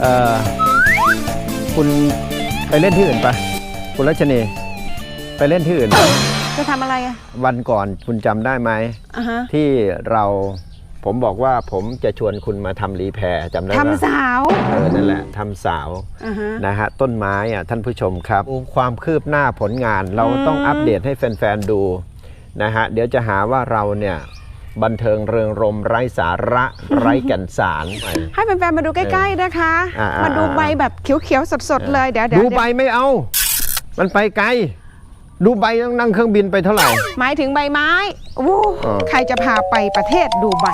เอ่อคุณไปเล่นที่อื่นปะคุณรัชนีไปเล่นที่อื่นปะจะทำอะไรอะวันก่อนคุณจำได้ไหม อะฮะที่เราผมบอกว่าผมจะชวนคุณมาทำรีแพร์จำได้ไหมทำสาวเออนั่นแหละทำสาว อะฮะ นะฮะต้นไม้อะท่านผู้ชมครับดูความคืบหน้าผลงานเราต้องอืมอัปเดตให้แฟน ๆ ดูนะฮะเดี๋ยวจะหาว่าเราเนี่ย บันเทิงเริงรมย์ไร้สาระไร้แก่นสารให้แฟนๆมาดูใกล้ ๆนะคะอ่าๆมาดูใบแบบเขียวๆสดๆเลยเดี๋ยวเดี๋ยวดูใบไม่เอา มันไปไกล ดูใบต้องนั่งเครื่องบินไปเท่าไหร่ หมายถึงใบไม้อู้เออใครจะพาไปประเทศดูใบ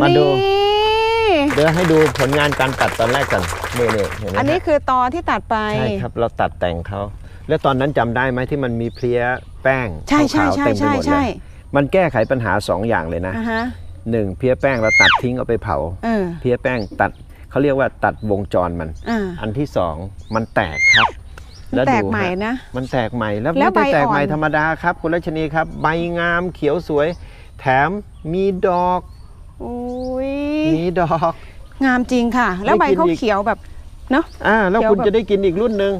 มาดูนี่เดี๋ยวให้ดูผลงานการตัดตอนแรกกันนี่นี่เห็นไหมอันนี้ฮะคือตอนที่ตัดไปใช่ครับ เราตัดแต่งเขาแล้วตอนนั้นจำได้ไหมที่มันมีเพลี้ยแป้งใช่ใช่ขาวๆใช่เต็มไปใช่หมดเลใช่ย มันแก้ไขปัญหาสองอย่างเลยนะอะฮะหนึ่งเพลี้ยแป้งเราตัดทิ้งเอาไปเผา เออเพี้ยแป้งตัดเขาเรียกว่าตัดวงจรมัน อ่าอันที่สองมันแตกครับมันแตกดูใหม่ฮะนะ มันแตกใหม่แล้วแล้ไม่วได้แตกใหม่ใบอ่อน ธรรมดาครับ คุณรัชนีครับ ใบงามเขียวสวย แถมมีดอกอุ้ยมีดอก งามจริงค่ะ แล้วใบได้กินเขาอีกเขียวแบบเนาะ อ่าแล้วเขียวคุณแบบจะได้กินอีกรุ่นหนึ่ง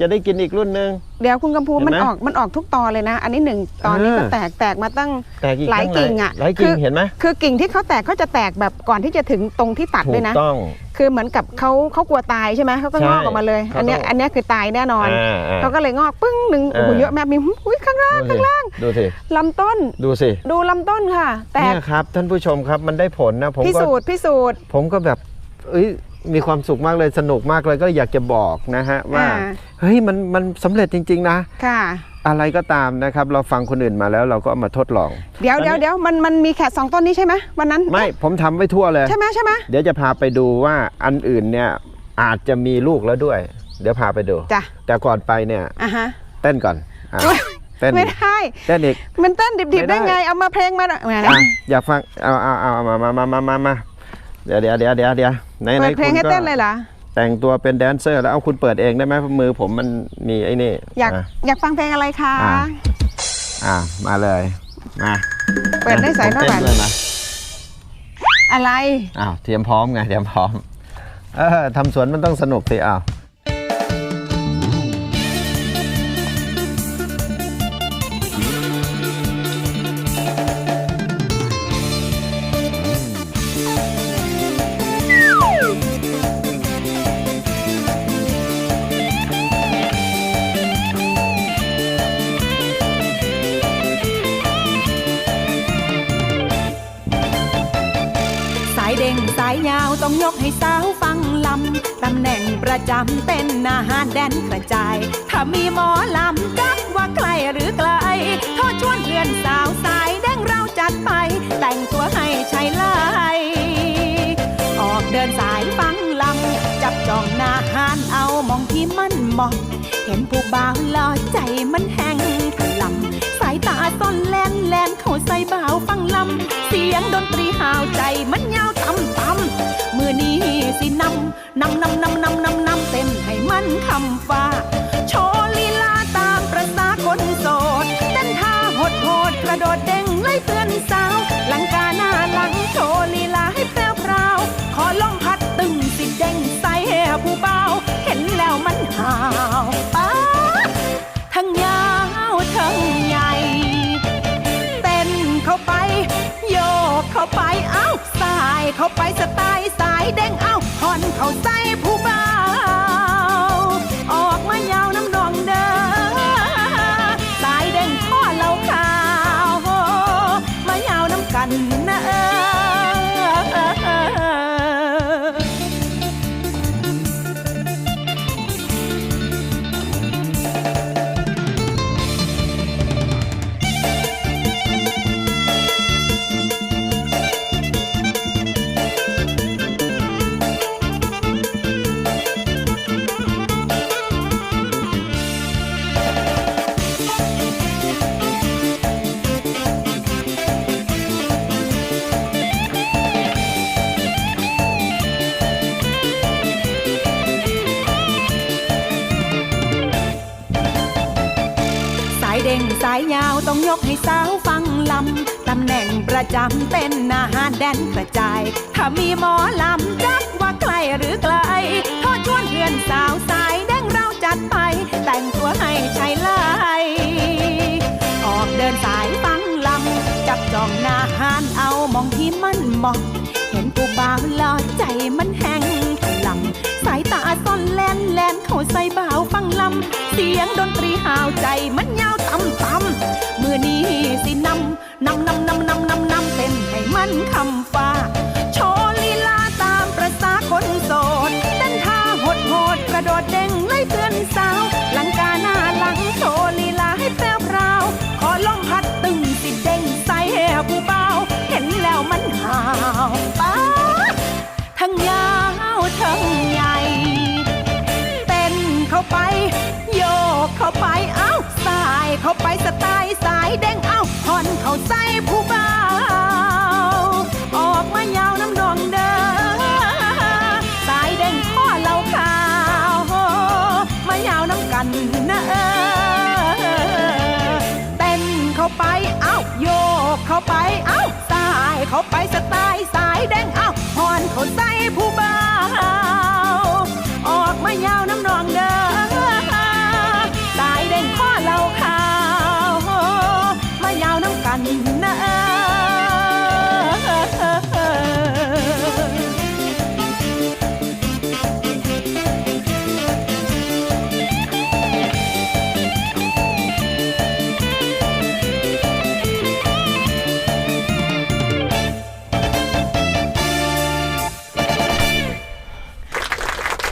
จะได้กินอีกรุ่นหนึ่ง เดี๋ยวคุณกำพูเห็นไหมมันออกมันออกทุกตอนเลยนะ อันนี้หนึ่งตอนนี้ก็เออ แตกแตกมาตั้ง แตกอีกหลายตั้กิ่งอะ หลายกิ่งคือเห็นไหมคือกิ่งที่เขาแตกเขาจะแตกแบบก่อนที่จะถึงตรงที่ตัดถูด้วยกนะ ต้อง คือเหมือนกับเขาเขากลัวตายใช่ไหมเขาก็ใช่งอกออกมาเลย เขาอันเนี้ยต้อง อันเนี้ยคือตายแน่นอนอ่าอ่า เขาก็เลยงอกปึ้งหนึ่งโอ้โหเออ เยอะแม่มีอุ้ยข้างล่างดูสิดูสิลำต้น ดูสิดูลำต้นค่ะ แตเนี่กยครับ ท่านผู้ชมครับมันได้ผลนะ ผมพิก็สูจน์พิสูจน์ผมก็แบบเอ้ย มีความสุขมากเลยสนุกมากเลยก็อยากจะบอกนะฮะว่าอ่า เฮ้ยมันมันสำเร็จจริง ๆ นะ ค่ะ อะไรก็ตามนะครับ เราฟังคนอื่นมาแล้วเราก็เอามาทดลอง เดี๋ยวตอนนี้เดี๋ยวเดี๋ยวมันมันมีแค่สองต้นนี้ใช่ไหมวันนั้นไม่ผมทำไว้ทั่วเลย ใช่ไหมใช่ไหมเดี๋ยวจะพาไปดูว่าอันอื่นเนี่ยอาจจะมีลูกแล้วด้วย เดี๋ยวพาไปดู จ้ะแต่ก่อนไปเนี่ยอะฮะเต้นก่อนอะโอ๊ยเต้นไม่อีกได้ เต้นอีก มันเต้นดิบไม่ๆได้ ได้ไงเอามาเพลงมาแหมอะอยากฟังเอาเอาเอาเอามามามามามามา เดี๋ยวเดี๋ยวเดี๋ยวเดี๋ยวเดี๋ยวไหนไหนเปิดเพลงคุณให้ก็เต้นเลยเหรอแต่งตัวเป็นแดนเซอร์ แล้วเอาคุณเปิดเองได้ไหมเพราะมือผมมันมีไอ้นี่อยากอะอยากฟังเพลงอะไรคะอะอ่ามาเลยมาเปิดได้สายผมเท่าเต้ไหร่นด้วยนะอะไรอ้าวเตรียมพร้อมไงเตรียมพร้อมเออทำสวนมันต้องสนุกสิอ้าว เด้งสายยาวต้องยกให้สาวฟังลำ ตำแหน่งประจำเต้นอาหารแดนกระจาย ถ้ามีหมอลำจักว่าใกล้หรือไกลโทษชวนเพื่อนสาวสายแดงเราจัดไป แต่งตัวให้ใช้ไลออกเดินสายไป จับจองหน้าหานเอามองที่มันมอง เห็นผู้บ่าวล่อใจมันแห้งถลำสายตาซ่อนแลนแลนเข้าใส่บ่าวฟังลำเสียงดนตรีหาวใจมันยาวต่ำต่ำมือนี้สินำนำนำนำนำนำนำเต้นให้มันคำฟ้า เขาไปสไตล์ สาวฟังลำ ตำแหน่งประจำเต้นอาหารแดนกระจาย ถ้ามีหมอลำจักว่าไกล้หรือไกลโทษชวนเพื่อนสาวสายแดงเราจัดไป แต่งตัวให้ชายไล่ออกเดินสายฟังลำ จับจองนาหานเอามองที่มันเหมองเห็นกูบ่าวลอใจมันแห้งำเสียงดนตรีหาวใจมันยาวต่ำต่ำมือนี้สินำนำนำนำนำนำนำเต้นให้มันคำ เด้งเอ้าผ่อนเขาใส่ผู้เบาออกมายาวน้ำนองเด้อสายเด้งพ่อเราขาวมายาวน้ำกันนะเออเต้นเข้าไปเอ้าโยกเข้าไปเอ้าสายเข้าไปสไตล์สายเด้งเอ้าผ่อนเขาใส่ผู้เบา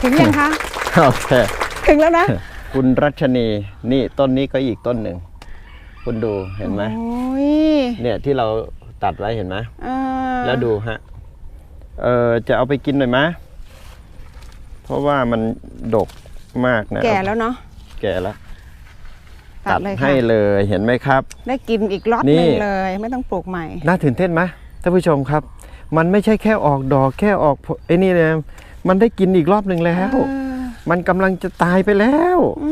ถึงยังคะ โอเค ถึงแล้วนะ คุณรัชนีนี่ต้นนี้ก็อีกต้นหนึ่ง คุณดูเห็นไหมโอ้ยเนี่ยที่เราตัดไว้เห็นไหมเออแล้วดูฮะ เออจะเอาไปกินหน่อยไหมเพราะว่ามันดกมากนะแก่แล้วเนาะแก่แล้วตัดเลยค่ะให้เลยเห็นไหมครับ ได้กินอีกล็อตนี่หนึงเลย ไม่ต้องปลูกใหม่ น่าตื่นเต้นไหมท่านผู้ชมครับ มันไม่ใช่แค่ออกดอกแค่ออกผลไอ้นี่นะ มันได้กินอีกรอบหนึ่งแล้วเออมันกำลังจะตายไปแล้วอื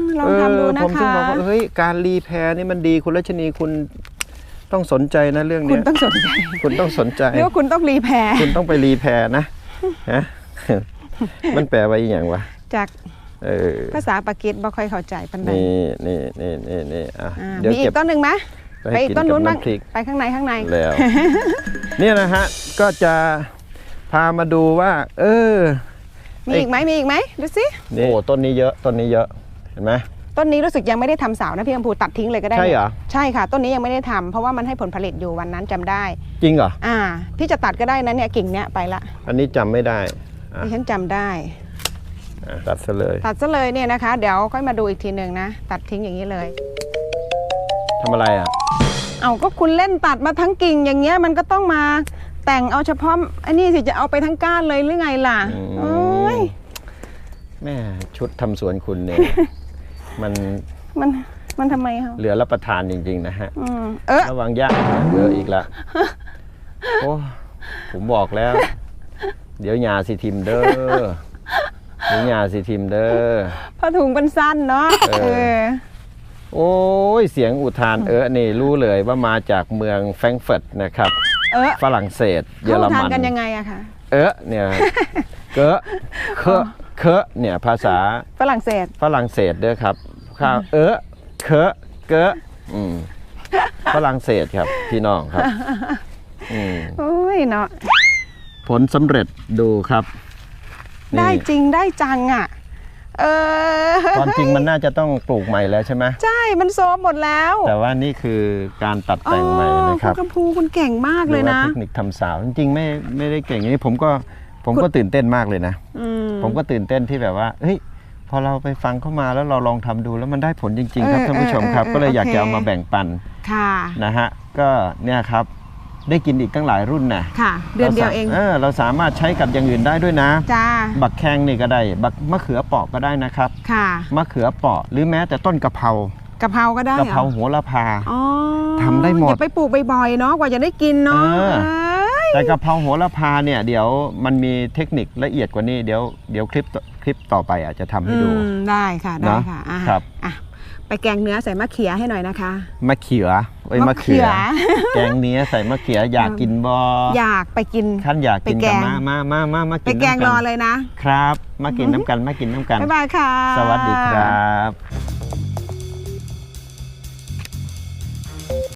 มลองทำดูเออนะผมถึงคะบอกว่าเฮ้ยการรีแพร์นี่มันดีคุณรัชนีคุณต้องสนใจนะเรื่องคุเนี้ณยต้องสนใจ คุณต้องสนใจหรือว่าคุณต้องรีแพร์คุณต้องไปรีแพร์นะฮะมันแปลว่าอหย่างวะจากเออภาษาปากีสบ่ค่อยเข้าใจปันใดนี่นี่นี่นี่นี่อะอ่าเดี๋ยวมีอีเก็บกต้นหนึ่งไหมไปไปให้อีกกินต้นกับนู้นบ้างน้ำพริกไปข้างในข้างในแล้ว เนี่ยนะฮะก็จะ พามาดูว่า เออ มีอีกไหมมีอีกไหมดูสิโอ้ต้นนี้เยอะต้นนี้เยอะเห็นไหมต้นนี้รู้สึกยังไม่ได้ทำเสานะพี่อมพูตัดทิ้งเลยก็ได้ใช่เหรอใช่ค่ะ ต้นนี้ยังไม่ได้ทำเพราะว่ามันให้ผลผลิตอยู่วันนั้นจำได้ จริงเหรออ่า พี่จะตัดก็ได้นะเนี่ยกิ่งเนี้ยไปละ อันนี้จำไม่ได้อะดิฉันจำได้อะตัดซะเลย ตัดซะเลยเนี่ยนะคะ เดี๋ยวค่อยมาดูอีกทีหนึ่งนะ ตัดทิ้งอย่างนี้เลยทำอะไรอะเอาก็คุณเล่นตัดมาทั้งกิ่งอย่างเงี้ยมันก็ต้องมา แต่งเอาเฉพาะอันนี้สิจะเอาไปทั้งก้านเลยหรือไงล่ะอืมโอ้ยแม่ชุดทำสวนคุณเนี่ย มันมันมันทำไมเขาเหลือรับประทานจริง ๆ นะฮะ อืมเออระวังยากเยอะอีกแล้วโอ้ผมบอกแล้ว เดี๋ยวยาสิทิมเด้อเดี๋ยวยาสิทิมเด้อ ผ้าถุงเป็นสั้นเนาะเออ เออ โอ้ย เสียงอุทานเออนี่รู้เลยว่ามาจากเมืองแฟรงก์เฟิร์ตนะครับ เออฝรั่งเศส เยอเขารทานมัน กันยังไงอะคะ เออเนี่ยเกอะเคอะเคอะเนี่ยภาษาฝรั่งเศส ฝรั่งเศสเด้อครับข้าวเออเคอะเกอะอืมฝรั่งเศสครับพี่น้องครับอืมโอ้ยเนาะ ผลสำเร็จดูครับนี่ ได้จริงได้จังอะ เออตอนจริงมันน่าจะต้องปลูกใหม่แล้วใช่ไหมใช่มันโซมหมดแล้วแต่ว่านี่คือการตัดแต่งใหม่นะครับอ๋อคุณกำพูคุณเก่งมากเลยหรือนะว่าเทคนิคทำสาวจริงๆไม่ไม่ได้เก่งอย่างนี้ผมก็ผมก็ตื่นเต้นมากเลยนะอืมผมก็ตื่นเต้นที่แบบว่าเฮ้ยพอเราไปฟังเข้ามาแล้วเราลองทำดูแล้วมันได้ผลจริง ๆ ครับเออท่านผู้ชมครับเออเออก็เลยอยากโอเคจะเอามาแบ่งปันค่ะนะฮะก็เนี่ยครับ ได้กินอีกตั้งหลายรุ่นนะค่ะ เดือนเดียวเอง เออเราสามารถใช้กับอย่างอื่นได้ด้วยนะ จ้า บักแข้งนี่ก็ได้ บักมะเขือเปราะก็ได้นะครับ ค่ะมะเขือเปราะหรือแม้แต่ต้นกะเพรากะเพราก็ได้กะเพราหอโหัวละพา อ๋อทำได้หมด อย่าไปปลูกบ่อยๆเนาะกว่าจะได้กินเนาะเออ เอ้ยแต่กะเพราโหระพาเนี่ยเดี๋ยวมันมีเทคนิคละเอียดกว่านี้เดี๋ยวเดี๋ยวคลิปต่อคลิปต่อไปอาจจะทำให้ดูอืมได้ค่ะได้เนอะค่ะอะ ครับอะ ไปแกงเนื้อใส่มะเขือให้หน่อยนะคะ มะเขือไอ้ยมะเขือแกงเนี้ยใส่มะเขืออยากกินบออยากไปกิน ท่านอยากกินไปแกกันง มามามามามาไปกินแกงน้ำรกัอนเลยนะ ครับ มากินน้ำกันมากินน้ำกัน บ๊ายบายค่ะ สวัสดีครับ